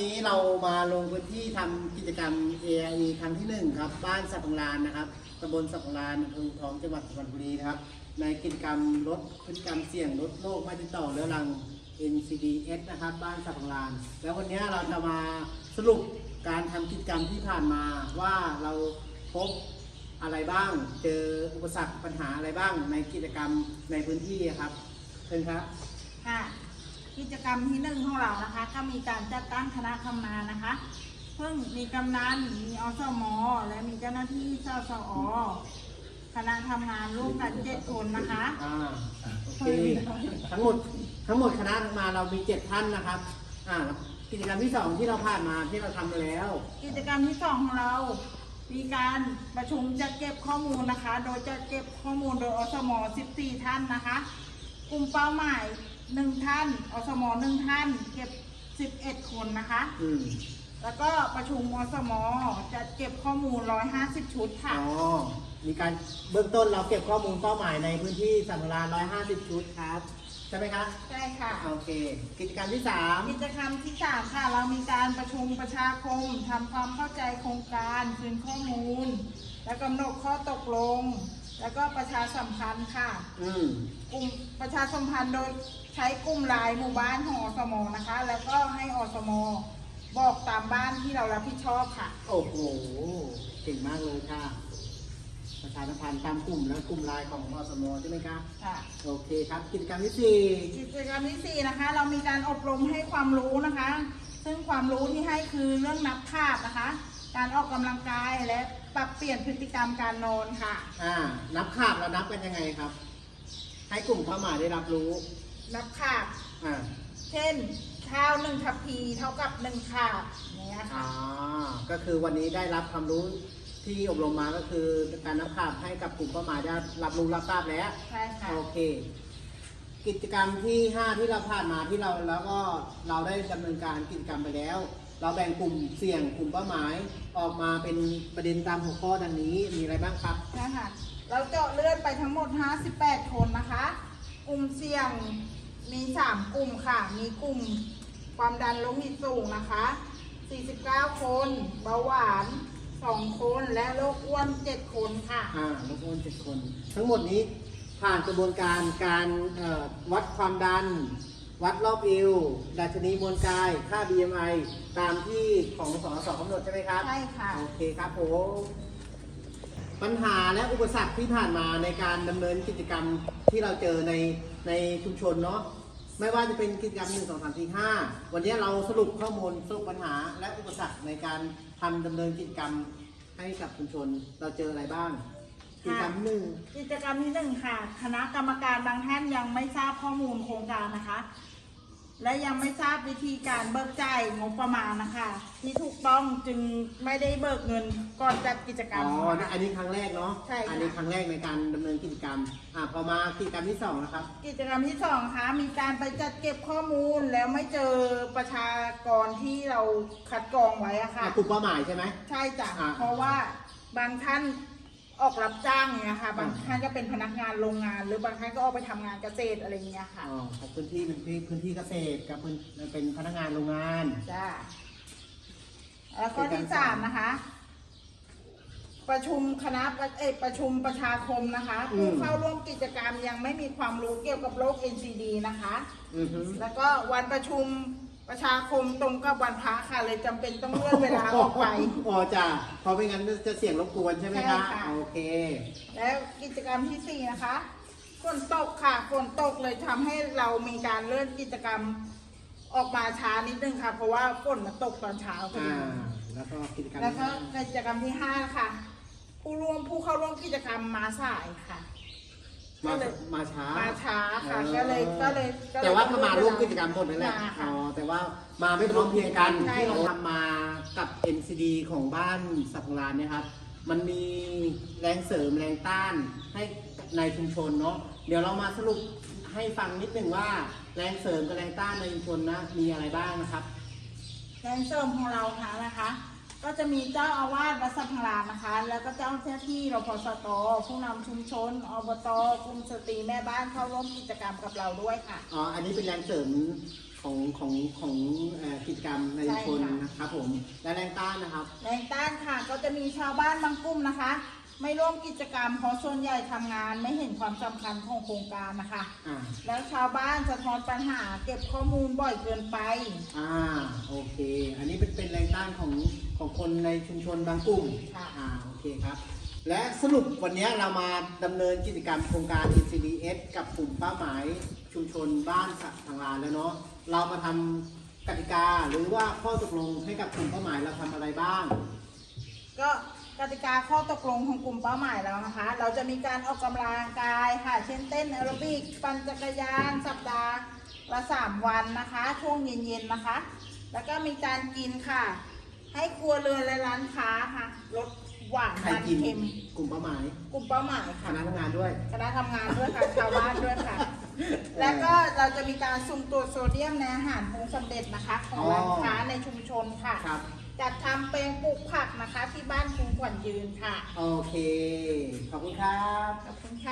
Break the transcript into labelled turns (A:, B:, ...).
A: นี้เรามาลงพื้นที่ทำกิจกรรม AIE ครั้งที่หนึ่งครับบ้านสัปงลานนะครับตำบลสัปงลานอำเภออูทองจังหวัดสุพรรณบุรีนะครับในกิจกรรมลดพฤติกรรมเสี่ยงลดโรคไม่ติดต่อเรื้อรัง NCDS นะครับบ้านสัปงลาน แล้ววันนี้เราจะมาสรุปการทำกิจกรรมที่ผ่านมาว่าเราพบอะไรบ้าง เจออุปสรรคปัญหาอะไรบ้างในกิจกรรมในพื้นที่ครับเชิญครับ
B: ค่ะ กิจกรรมที่หนึ่งของเรานะคะ ก็มีการจัดตั้งคณะทำงานนะคะ เพิ่งมีกำนันมีอสมและมีเจ้าหน้าที่สสอคณะทำงานร่วมกันเจ็ดคนนะคะ
A: อ่าโอเคทั้งหมดทั้งหมดคณะมาเรามีเจ็ดท่านนะครับ อ่ากิจกรรมที่สองที่เราผ่านมาที่เราทำไปแล้ว
B: กิจกรรมที่สองของเรา มีการประชุมจัดเก็บข้อมูลนะคะ โดยจัดเก็บข้อมูลโดยอสม 14 ท่านนะคะ กลุ่มเป้าหมาย หนึ่งท่าน อสมหนึ่งท่าน เก็บ11คนนะคะ
A: อืม
B: แล้วก็ประชุมอสมจัดเก็บข้อมูล150ชุดค่ะ
A: อ๋อ มีการเบื้องต้นเราเก็บข้อมูลเป้าหมายในพื้นที่สังราน150 ชุดครับ ใช่ไหมครับ
B: ใช่ค่ะ
A: โอเค กิจกรรมที่สาม
B: กิจกรรมที่สามค่ะ เรามีการประชุมประชาคมทำความเข้าใจโครงการคืนข้อมูล และกำหนดข้อตกลง แล้วก็ประชาสัมพันธ์ค่ะ
A: อืม
B: กลุ่มประชาสัมพันธ์โดยใช้กลุ่มไลน์หมู่บ้านของอสมนะคะ แล้วก็ให้อสมบอกตามบ้านที่เรารับผิดชอบค่ะ
A: โอ้โหเก่งมากเลยค่ะ ประชาสัมพันธ์ตามกลุ่มและกลุ่มไลน์ของอสมใช่ไหมครับ
B: ค่ะ
A: โอเคครับ กิจกรรมที่สี่
B: กิจกรรมที่สี่นะคะ เรามีการอบรมให้ความรู้นะคะ ซึ่งความรู้ที่ให้คือเรื่องนับคาบนะคะ การออกกำลังกายและปรับเปลี่ยนพฤติกรรมการนอนค่ะ
A: อ่า นับขาบเรานับกันยังไงครับ ให้กลุ่มเป้าหมายได้รับรู้
B: นับคาบ
A: อ่า
B: เช่นข้าวหนึ่งทัพพีเท่ากับหนึ่งคาบอย่างเนี้ย
A: อ๋
B: ค่ะ
A: อก็คือวันนี้ได้รับความรู้ที่อบรมมาก็คือการนับขาบให้กับกลุ่มเป้าหมายได้รับรู้รับทราบแล้ว
B: ใช่ค่ะ
A: โอเค กิจกรรมที่ห้าที่เราผ่านมาที่เราแล้วก็เราได้ดำเนินการกิจกรรมไปแล้ว เราแบ่งกลุ่มเสี่ยงกลุ่มเป้าหมายออกมาเป็นประเด็นตามหัวข้อดังนี้มีอะไรบ้างครับ
B: ใช่ค่ะเราเจาะเลือดไปทั้งหมด 58 คนนะคะ กลุ่มเสี่ยงมี 3 กลุ่มค่ะ มีกลุ่มความดันโลหิตสูงนะคะ 49 คน เบาหวาน 2 คนและโรคอ้วน 7 คนค่ะ
A: อ่าลูกโอนเจ็ดคน ทั้งหมดนี้ผ่านกระบวนการการเอ่อวัดความดัน วัดรอบเอวดัชนีมวลกาย ค่า BMI ตามที่ของสสกำหนดใช่ไหมครับ
B: ใช่ค่ะ
A: โอเคครับผมปัญหาและอุปสรรคที่ผ่านมาในการดำเนินกิจกรรมที่เราเจอในในชุมชนเนาะไม่ว่าจะเป็นกิจกรรมหนึ่งสองสามสี่ห้าวันนี้เราสรุปข้อมูลสรุปปัญหาและอุปสรรคในการทำดำเนินกิจกรรมให้กับชุมชนเราเจออะไรบ้าง กิจกรรมหนึ่ง
B: กิจกรรมที่หนึ่งค่ะ คณะกรรมการบางท่านยังไม่ทราบข้อมูลโครงการนะคะ และยังไม่ทราบวิธีการเบิกจ่ายงบประมาณนะคะ ที่ถูกต้องจึงไม่ได้เบิกเงินก่อนจัดกิจกรร
A: อ๋
B: ม
A: อ
B: ค่ะ
A: อันนี้ครั้งแรกเนาะ
B: ใช่ค่ะ
A: อันี้ครั้งแรกในการดำเนินกิจกรรมอ่าพอมากิจกรรมที่สองนะครับ
B: กิจกรรมที่สองนะคะมีการไปจัดเก็บข้อมูลแล้วไม่เจอประชากรที่เราคัดกรองไว้อะค่ะ
A: อะกลุ่มเป้าหมายใช่ไหม
B: ใช่จ้ะ
A: อ่า
B: เพราะว่าบางท่าน ออกรับจ้างเนี่ยค่ะ บาง
A: อ่า
B: ท่านก็เป็นพนักงานโรงงาน หรือบางท่านก็ออกไปทำงานเกษตรอะไรอย่างเงี้ยค่ะ
A: อ๋อของพื้นที่เป็นพื้นพื้นที่เกษตรกับพื้นเป็นพนักงานโรงงาน
B: จ้าแล้วก็ที่สามนะคะ ประชุมคณะเอยประชุมประชาคมนะคะ
A: อื
B: ผู้
A: ม
B: เข้าร่วมกิจกรรมยังไม่มีความรู้เกี่ยวกับโรค NCD นะคะ
A: อือฮึ
B: แล้วก็วันประชุม ประชาคมตรงกับวันพระค่ะเลยจำเป็นต้องเลื่อนเวลาออกไป
A: อ๋อจ้ะเพราะไม่งั้นจะเสี่ยงรบกวนใช่ไหมคะ
B: ใช่ค่ะ
A: โอเค
B: แล้วกิจกรรมที่สี่นะคะฝนตกค่ะฝนตกเลยทำให้เรามีการเลื่อนกิจกรรมออกมาช้านิดนึงค่ะ เพราะว่าฝนมันตกตอนเช้าพอ
A: อ่า
B: ดี
A: แล้วก็กิจกรรม
B: แล้วก็กิจกรรมที่ห้าค่ะ ผู้ร่วมผู้เข้าร่วมกิจกรรมมาสายค่ะ
A: มา
B: ก็เลย
A: มาช้า
B: มาช้าค่ะ
A: ออ
B: ก็เลยก็เลยก็เลย
A: แต่ว่าก็มาร่วมกิจกรรมหมดนั่นแหละ
B: มาค่ะ
A: อ๋อแต่ว่ามาไม่พร้อมเพรียงกัน
B: ใช่
A: ที่เรา
B: ค่ะ
A: ทำมากับ NCD ของบ้านสักลานเนี่ยครับ มันมีแรงเสริมแรงต้านให้ในชุมชนเนาะเดี๋ยวเรามาสรุปให้ฟังนิดหนึ่งว่า แรงเสริมกับแรงต้านในชุมชนนะมีอะไรบ้างนะครับ
B: แดนเซอร์ของเราค่ะนะคะ ก็จะมีเจ้าอาวาสวัดสัพพลานนะคะ แล้วก็เจ้าหน้าที่รพสตผู้นำชุมชนอบตกลุ่มสตรีแม่บ้านเข้าร่วมกิจกรรมกับเราด้วยค่ะ
A: อ๋อ อันนี้เป็นแรงเสริมของของของเอ่อกิจกรรมในชุมชนนะครับผม และแรงต้านนะครับ
B: แรงต้านค่ะก็จะมีชาวบ้านบางกลุ่มนะคะ ไม่ร่วมกิจกรรม เพราะส่วนใหญ่ทำงานไม่เห็นความสำคัญของโครงการนะคะ
A: อ่า
B: แล้วชาวบ้านสะท้อนปัญหาเก็บข้อมูลบ่อยเกินไป
A: อ่าโอเค อันนี้เป็นเป็นแรงต้านของของคนในชุมชนบางกลุ่ม
B: ค่ะ
A: อ่าโอเคครับ และสรุปวันนี้เรามาดำเนินกิจกรรมโครงการ ECDS กับกลุ่มเป้าหมายชุมชนบ้านสัตว์ทางลานแล้วเนาะเรามาทำกติกาหรือว่าข้อตกลงให้กับกลุ่มเป้าหมายเราทำอะไรบ้าง
B: ก็ กติกาข้อตกลงของกลุ่มเป้าหมายแล้วนะคะ เราจะมีการออกกำลังกายค่ะ เช่นเต้นแอโรบิกปั่นจักรยาน สัปดาห์ละสามวันนะคะ ช่วงเย็นๆนะคะ แล้วก็มีการกินค่ะ ให้ครัวเรือนและร้านค้าค่ะลดหวาน
A: ใคร
B: มัน
A: กิน
B: เค็ม
A: กลุ่มเป้าหมาย
B: กลุ่มเป้าหมาย
A: ค
B: ค่ะ
A: ณะทำงานด้วย
B: คณะทำงานด้วยค่ะชาวบ้านด้วยค่ะ แล้วก็เราจะมีการสุ่มตรวจโซเดียมในอาหารปรุงสำเร็จนะคะ ของร้านค้าในชุมชนค่ะ
A: ครับ
B: จัดทำเป็นปลูกผักนะคะ ที่บ้านคุณขวัญยืนค่ะ
A: โอเค ขอบคุณครับ
B: ขอบคุณค่ะ